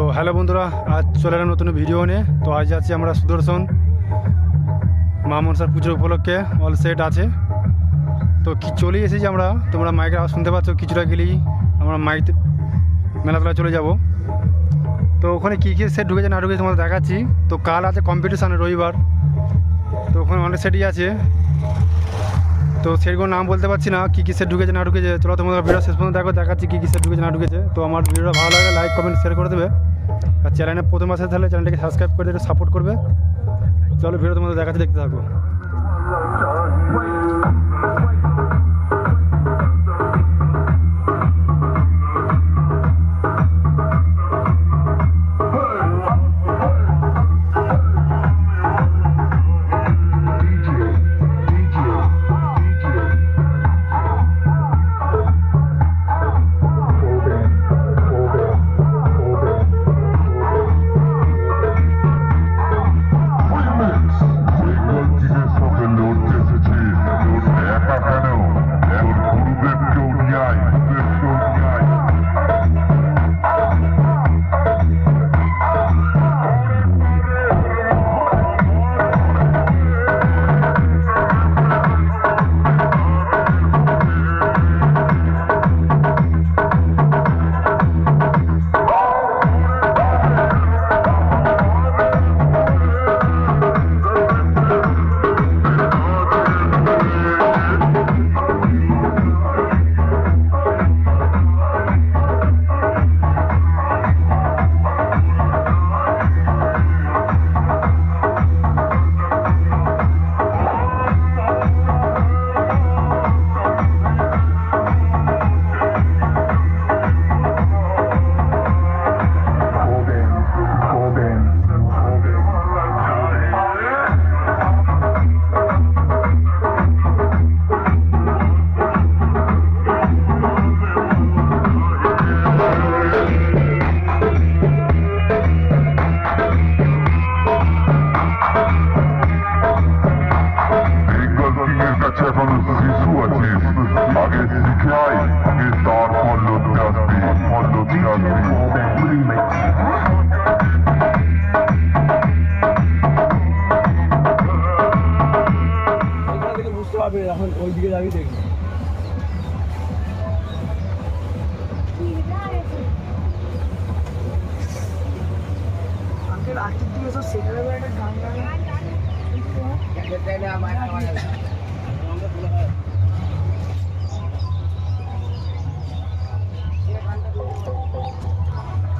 তো হ্যালো বন্ধুরা, আজ চলে এলাম নতুন ভিডিও নিয়ে। তো আজ আছি আমরা সুদর্শন। মা মনসার পুজোর উপলক্ষে অল সেট আছে। তো কি চলে এসেছি আমরা? তোমরা মাইকের আওয়াজ শুনতে পাচ্ছ, কিছুটা গেলেই আমরা মাইক মেলাতলা চলে যাব। তো ওখানে কী কী সেট ঢুকেছে না ঢুকেছে তোমাদের দেখাচ্ছি। তো কাল আছে কম্পিটিশান রবিবার। তো ওখানে অনেক সেটই আছে। তো সেগুলো নাম বলতে পারছি না, কী কী সেট ঢুকেছে না ঢুকেছে। চলো তোমাদের ভিডিও শেষ পর্যন্ত দেখো, দেখাচ্ছি কী কী সেট ঢুকেছে না ঢুকেছে। তো আমার ভিডিওটা ভালো লাগে লাইক কমেন্ট শেয়ার করে দেবে। আর চ্যানেলে প্রথম আসে তাহলে চ্যানেলটাকে সাবস্ক্রাইব করে সাপোর্ট করবে। চলো ভিডিও তোমাদের দেখাতে দেখতে থাকো।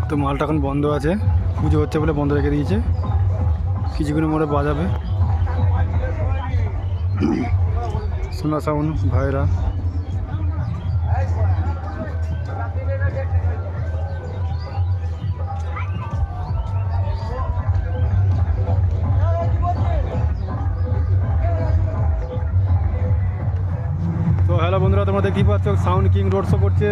তো মালটা এখন বন্ধ আছে, পুজো হচ্ছে বলে বন্ধ রেখে দিয়েছে। কিছুক্ষণের মধ্যে বাজাবে। সোনা সাউন্ড ভাইরা। বন্ধুরা তোমরা দেখতেই পাচ্ছ সাউন্ড কিং রোড শো করছে।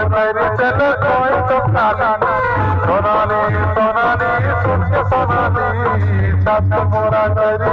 তোমায় বাইরে চলে কই তো কালানি সোনালি সোনালি সূর্য সোনালি চাঁদ মোরা করে